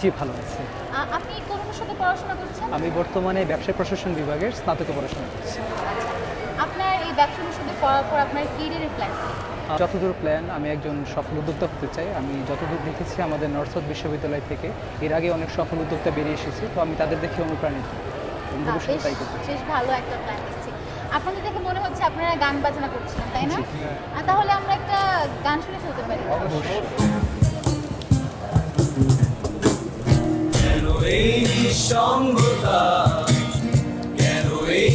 জি ভালো আছে। আপনি কোন সাথে পড়াশোনা করছেন? আমি বর্তমানে ব্যবসায় প্রশাসন বিভাগের স্নাতক পড়াশোনা করছি। আপনার এই ব্যবসা অনুষদে পড়ার পর আপনার কেরিয়ারের প্ল্যান যতদূর প্ল্যান আমি একজন সফল উদ্যোক্তা হতে চাই। আমি যতদূর দেখেছি আমাদের নর্থ সাউথ বিশ্ববিদ্যালয় থেকে এর আগে অনেক সফল উদ্যোক্তা বেরিয়ে এসেছে তো আমি তাদের দেখে অনুপ্রাণিত। ভবিষ্যতে বেশ তাই করতে বেশ ভালো একটা প্ল্যান আপনাদের দেখে মনে হচ্ছে আপনারা গান বাজনা করছিলেন তাই না? তাহলে আমরা একটা গান শুনে ফেলতে পারি। নিঃসঙ্গতা কেন এই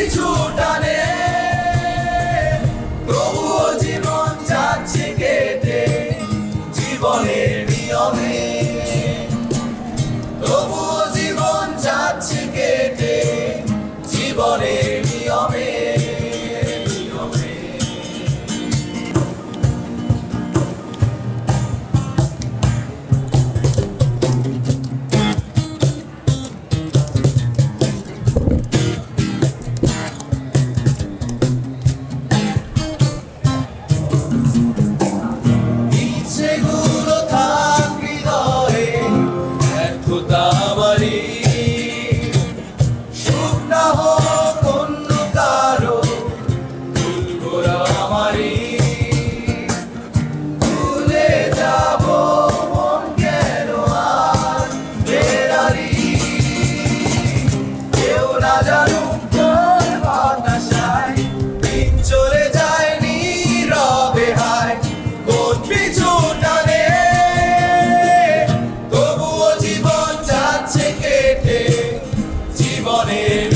কিছু টানে। প্রভু জীবনের